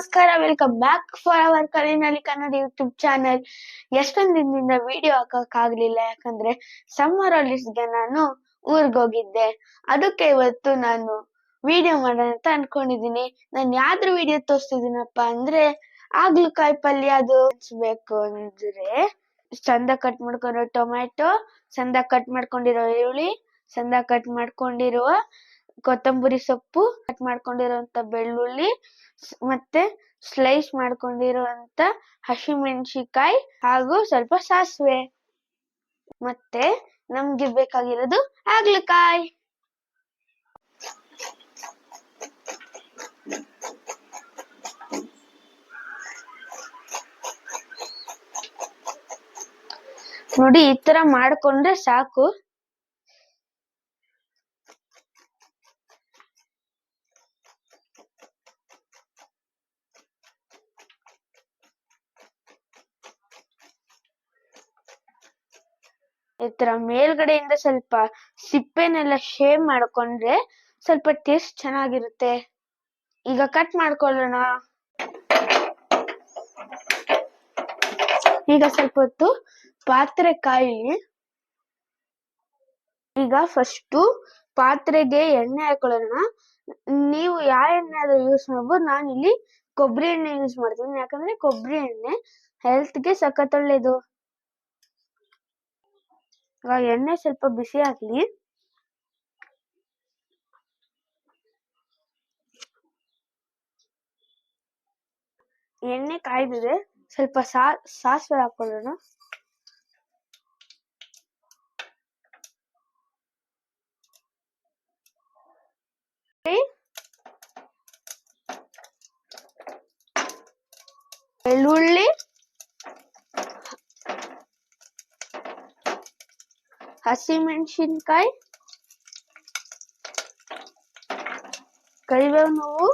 ನಮಸ್ಕಾರ welcome back for our ಕಲಿನಲ್ಲಿ Kannada YouTube channel ಎಷ್ಟೊಂದ್ ದಿನದಿಂದ ವಿಡಿಯೋ ಹಾಕಕ್ಕಾಗ್ಲಿಲ್ಲ, ಯಾಕಂದ್ರೆ ಸಮ್ಮರ್ಗೆ ನಾನು ಊರ್ಗ್ ಹೋಗಿದ್ದೆ. ಅದಕ್ಕೆ ಇವತ್ತು ನಾನು ವಿಡಿಯೋ ಮಾಡೋಣ ಅಂತ ಅನ್ಕೊಂಡಿದೀನಿ. ನಾನು ಯಾವ್ದ್ರ ವಿಡಿಯೋ ತೋರಿಸ್ತಿದ್ದೀನಪ್ಪ ಅಂದ್ರೆ ಆಗ್ಲಕಾಯಿ ಪಲ್ಯ ಅದು ಹಚ್ಬೇಕು ಅಂದ್ರೆ ಚಂದ ಕಟ್ ಮಾಡ್ಕೊಂಡಿರೋ ಟೊಮ್ಯಾಟೊ ಚಂದ ಕಟ್ ಮಾಡ್ಕೊಂಡಿರೋ ಈರುಳ್ಳಿ, ಚಂದ ಕಟ್ ಮಾಡ್ಕೊಂಡಿರುವ ಕೊತ್ತಂಬರಿ ಸೊಪ್ಪು ಕಟ್ ಮಾಡ್ಕೊಂಡಿರುವಂತ ಬೆಳ್ಳುಳ್ಳಿ ಮತ್ತೆ ಸ್ಲೈಸ್ ಮಾಡ್ಕೊಂಡಿರುವಂತ ಹಸಿಮೆಣಸಿಕಾಯಿ ಹಾಗೂ ಸ್ವಲ್ಪ ಸಾಸಿವೆ. ಮತ್ತೆ ನಮ್ಗೆ ಬೇಕಾಗಿರೋದು ಹಾಗಲಕಾಯಿ. ನೋಡಿ ಈ ತರ ಮಾಡ್ಕೊಂಡ್ರೆ ಸಾಕು. ಈ ತರ ಮೇಲ್ಗಡೆಯಿಂದ ಸ್ವಲ್ಪ ಸಿಪ್ಪೆನೆಲ್ಲ ಶೇವ್ ಮಾಡ್ಕೊಂಡ್ರೆ ಸ್ವಲ್ಪ ಟೇಸ್ಟ್ ಚೆನ್ನಾಗಿರುತ್ತೆ. ಈಗ ಕಟ್ ಮಾಡ್ಕೊಳ್ಳೋಣ. ಈಗ ಸ್ವಲ್ಪ ಹೊತ್ತು ಪಾತ್ರೆ ಕಾಯಿ ಈಗ ಫಸ್ಟು ಪಾತ್ರೆಗೆ ಎಣ್ಣೆ ಹಾಕೊಳ್ಳೋಣ. ನೀವು ಯಾವ ಎಣ್ಣೆ ಆದ್ರೂ ಯೂಸ್ ಮಾಡ್ಬೋದು. ನಾನು ಇಲ್ಲಿ ಕೊಬ್ಬರಿ ಎಣ್ಣೆ ಯೂಸ್ ಮಾಡ್ತೀನಿ. ಯಾಕಂದ್ರೆ ಕೊಬ್ಬರಿ ಎಣ್ಣೆ ಹೆಲ್ತ್ಗೆ ಸಖತ್ ಒಳ್ಳೇದು. ಇವಾಗ ಎಣ್ಣೆ ಸ್ವಲ್ಪ ಬಿಸಿ ಆಗಲಿ. ಎಣ್ಣೆ ಕಾಯ್ದಿದೆ. ಸ್ವಲ್ಪ ಸಾ ಸಾಸಿವೆ ಹಾಕೊಳ್ಳೋಣ. ಬೆಳ್ಳುಳ್ಳಿ ಹಸಿಮೆಣಸಿನ್ಕಾಯಿ ಕರಿಬೇವು ನೋವು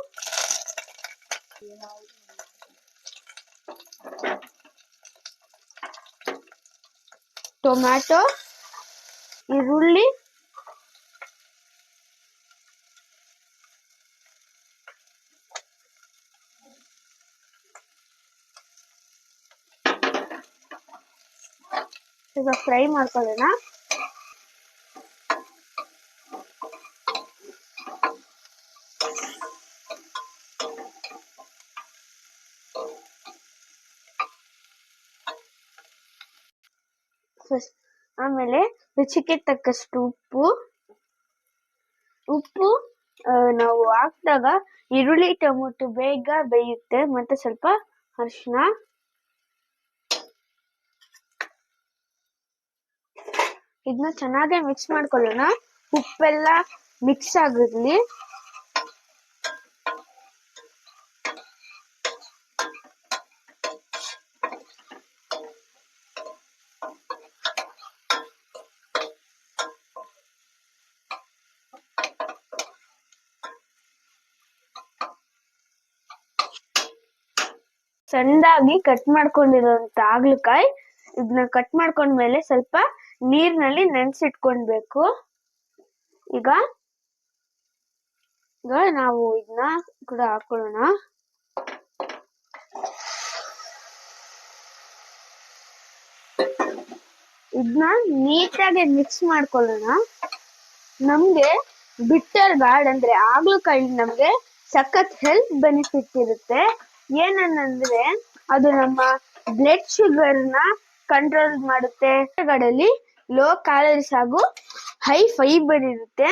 ಟೊಮ್ಯಾಟೊ ಈರುಳ್ಳಿ ಈಗ ಫ್ರೈ ಮಾಡ್ಕೊಳ್ಳೋಣ ಫಸ್ಟ್ ಆಮೇಲೆ ರುಚಿಗೆ ತಕ್ಕಷ್ಟು ಉಪ್ಪು. ಉಪ್ಪು ನಾವು ಹಾಕಿದಾಗ ಈರುಳ್ಳಿ, ಟೊಮೊಟೊ ಬೇಗ ಬೇಯುತ್ತೆ. ಮತ್ತೆ ಸ್ವಲ್ಪ ಅರಿಶಿನ ಇದನ್ನ ಚೆನ್ನಾಗಿ ಮಿಕ್ಸ್ ಮಾಡ್ಕೊಳ್ಳೋಣ. ಉಪ್ಪೆಲ್ಲ ಮಿಕ್ಸ್ ಆಗಿರ್ಲಿ. ಸಣ್ಣದಾಗಿ ಕಟ್ ಮಾಡ್ಕೊಂಡಿರೋಂಥ ಹಾಗಲಕಾಯಿ. ಇದನ್ನ ಕಟ್ ಮಾಡ್ಕೊಂಡ್ಮೇಲೆ ಸ್ವಲ್ಪ ನೀರ್ನಲ್ಲಿ ನೆನ್ಸಿಟ್ಕೊಳ್ಬೇಕು ಈಗ ಈಗ ನಾವು ಇದನ್ನ ಕೂಡ ಹಾಕೊಳ್ಳೋಣ. ಇದನ್ನ ನೀಟಾಗಿ ಮಿಕ್ಸ್ ಮಾಡ್ಕೊಳ್ಳೋಣ. ನಮ್ಗೆ ಬಿಟ್ಟರ್ ಗಾರ್ಡ್ ಅಂದ್ರೆ ಆಗ್ಲಕಾಯಿ ನಮ್ಗೆ ಸಖತ್ ಹೆಲ್ತ್ ಬೆನಿಫಿಟ್ ಇರುತ್ತೆ. ಏನನ್ನಂದ್ರೆ ಅದು ನಮ್ಮ ಬ್ಲಡ್ ಶುಗರ್ನ ಕಂಟ್ರೋಲ್ ಮಾಡುತ್ತೆ. ಗಳಲ್ಲಿ ಲೋ ಕ್ಯಾಲರೀಸ್ ಹಾಗೂ ಹೈ ಫೈಬರ್ ಇರುತ್ತೆ.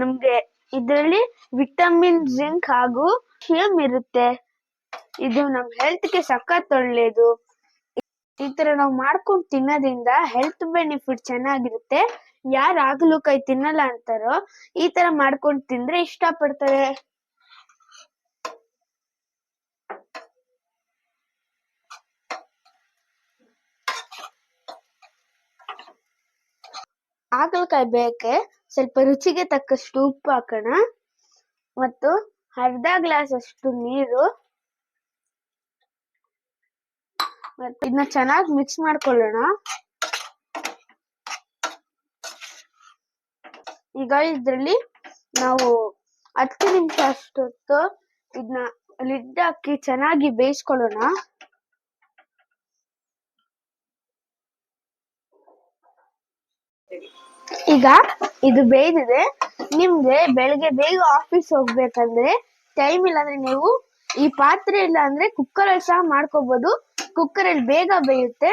ನಮ್ಗೆ ಇದರಲ್ಲಿ ವಿಟಮಿನ್ ಜಿಂಕ್ ಹಾಗೂ ಶಿಯಮ್ ಇರುತ್ತೆ. ಇದು ನಮ್ ಹೆಲ್ತ್ಗೆ ಸಖತ್ ಒಳ್ಳೇದು. ಈ ತರ ನಾವು ಮಾಡ್ಕೊಂಡು ತಿನ್ನೋದ್ರಿಂದ ಹೆಲ್ತ್ ಬೆನಿಫಿಟ್ ಚೆನ್ನಾಗಿರುತ್ತೆ. ಯಾರು ಕೈ ತಿನ್ನಲ್ಲ ಅಂತಾರೋ ಈ ತರ ಮಾಡ್ಕೊಂಡು ತಿಂದ್ರೆ ಇಷ್ಟ ಹಾಗಲಕಾಯಿ ಬೇಕೆ ಸ್ವಲ್ಪ ರುಚಿಗೆ ತಕ್ಕಷ್ಟು ಉಪ್ಪು ಹಾಕೋಣ. ಮತ್ತು ಅರ್ಧ ಗ್ಲಾಸ್ ಅಷ್ಟು ನೀರು. ಮತ್ತೆ ಇದನ್ನ ಚೆನ್ನಾಗಿ ಮಿಕ್ಸ್ ಮಾಡ್ಕೊಳ್ಳೋಣ. ಈಗ ಇದ್ರಲ್ಲಿ ನಾವು ಹತ್ತು ನಿಮಿಷ ಅಷ್ಟೊತ್ತು ಇದನ್ನ ಲಿಡ್ ಹಾಕಿ ಚೆನ್ನಾಗಿ ಬೇಯಿಸ್ಕೊಳ್ಳೋಣ. ಈಗ ಇದು ಬೇಯ್ದಿದೆ. ನಿಮ್ಗೆ ಬೆಳಗ್ಗೆ ಬೇಗ ಆಫೀಸ್ ಹೋಗ್ಬೇಕಂದ್ರೆ ಟೈಮ್ ಇಲ್ಲ ಅಂದ್ರೆ ನೀವು ಈ ಪಾತ್ರೆ ಇಲ್ಲ ಅಂದ್ರೆ ಕುಕ್ಕರ್ ಅಲ್ಲಿ ಸಹ ಮಾಡ್ಕೋಬಹುದು ಕುಕ್ಕರ್ ಅಲ್ಲಿ ಬೇಗ ಬೇಯುತ್ತೆ.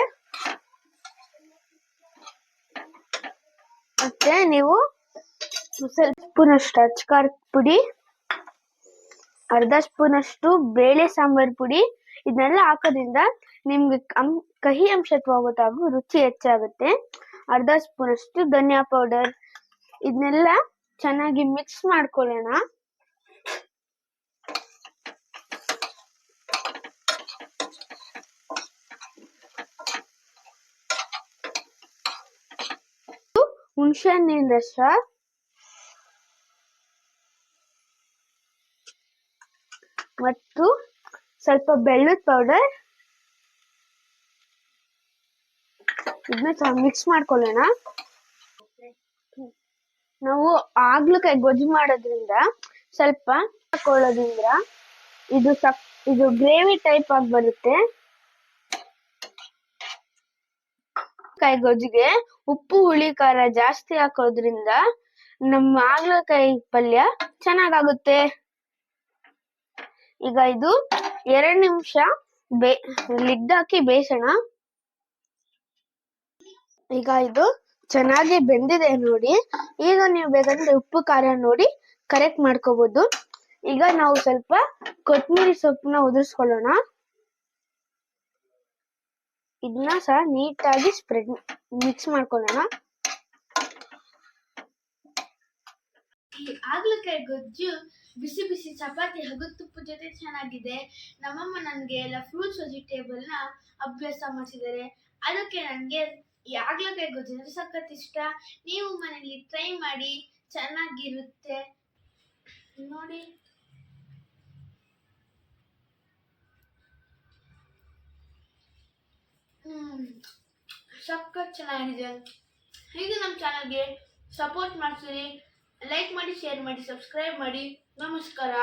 ಮತ್ತೆ ನೀವು ಸ್ವಲ್ಪ ಸ್ಪೂನ್ ಅಷ್ಟು ಪುಡಿ, ಅರ್ಧ ಸ್ಪೂನ್ ಅಷ್ಟು ಬೇಳೆ ಸಾಂಬಾರ್ ಪುಡಿ ಇದನ್ನೆಲ್ಲ ಹಾಕೋದ್ರಿಂದ ನಿಮ್ಗೆ ಕಹಿ ಅಂಶತ್ವ ರುಚಿ ಹೆಚ್ಚಾಗುತ್ತೆ. ಅರ್ಧ ಸ್ಪೂನ್ ಅಷ್ಟು ಧನಿಯಾ ಪೌಡರ್ ಇದನ್ನೆಲ್ಲ ಚೆನ್ನಾಗಿ ಮಿಕ್ಸ್ ಮಾಡ್ಕೊಳ್ಳೋಣ. ಹುಣಸೆ ಹಣ್ಣಿನ ರಸ ಮತ್ತು ಸ್ವಲ್ಪ ಬೆಲ್ಲದ ಪೌಡರ್ ಇದನ್ನ ಮಿಕ್ಸ್ ಮಾಡ್ಕೊಳ್ಳೋಣ. ನಾವು ಆಗ್ಲಕಾಯಿ ಗೊಜ್ಜು ಮಾಡೋದ್ರಿಂದ ಸ್ವಲ್ಪ ಹಾಕೊಳ್ಳೋದ್ರಿಂದ ಇದು ಸಪ್ ಇದು ಗ್ರೇವಿ ಟೈಪ್ ಆಗಿ ಬರುತ್ತೆ. ಕಾಯಿ ಗೊಜ್ಜಿಗೆ ಉಪ್ಪು, ಹುಳಿ, ಖಾರ ಜಾಸ್ತಿ ಹಾಕೋದ್ರಿಂದ ನಮ್ಮ ಆಗ್ಲಕಾಯಿ ಪಲ್ಯ ಚೆನ್ನಾಗಾಗುತ್ತೆ. ಈಗ ಇದು ಎರಡು ನಿಮಿಷ ಬೇ ಲಿಡ್ ಹಾಕಿ ಬೇಯಿಸೋಣ ಈಗ ಇದು ಚೆನ್ನಾಗಿ ಬೆಂದಿದೆ ನೋಡಿ. ಈಗ ನೀವು ಬೇಕಂದ್ರೆ ಉಪ್ಪು, ಖಾರ ನೋಡಿ ಕರೆಕ್ಟ್ ಮಾಡ್ಕೋಬಹುದು ಈಗ ನಾವು ಸ್ವಲ್ಪ ಕೊತ್ತಂಬರಿ ಸೊಪ್ಪನ್ನ ಉದುರಿಸ್ಕೊಳ್ಳೋಣ. ಇದನ್ನ ಸಹ ನೀಟಾಗಿ ಸ್ಪ್ರೆಡ್ ಮಿಕ್ಸ್ ಮಾಡ್ಕೊಳ್ಳೋಣ. ಈ ಆಗ್ಲಕಾಯಿ ಗೊಜ್ಜು ಬಿಸಿ ಬಿಸಿ ಚಪಾತಿ ಹಾಗೂ ತುಪ್ಪ ಜೊತೆ ಚೆನ್ನಾಗಿದೆ. ನಮ್ಮಮ್ಮ ನನಗೆ ಎಲ್ಲ ಫ್ರೂಟ್ಸ್ ವೆಜಿಟೇಬಲ್ನ ಅಭ್ಯಾಸ ಮಾಡಿಸಿದ್ದಾರೆ. ಅದಕ್ಕೆ ನನಗೆ ಈ ಆಗ್ಲಕಾಯಿ ಗೊಜ್ಜು ಅಂದ್ರೆ ಸಖತ್ ಇಷ್ಟ. ನೀವು ಮನೇಲಿ ಟ್ರೈ ಮಾಡಿ ಚೆನ್ನಾಗಿರುತ್ತೆ. ನೋಡಿ. ಸಖತ್ ಚೆನ್ನಾಗಿದೆ. ಹೀಗೆ ನಮ್ಮ ಚಾನಲ್ಗೆ ಸಪೋರ್ಟ್ ಮಾಡ್ತೀರಿ. ಲೈಕ್ ಮಾಡಿ ಶೇರ್ ಮಾಡಿ ಸಬ್ಸ್ಕ್ರೈಬ್ ಮಾಡಿ. ನಮಸ್ಕಾರ.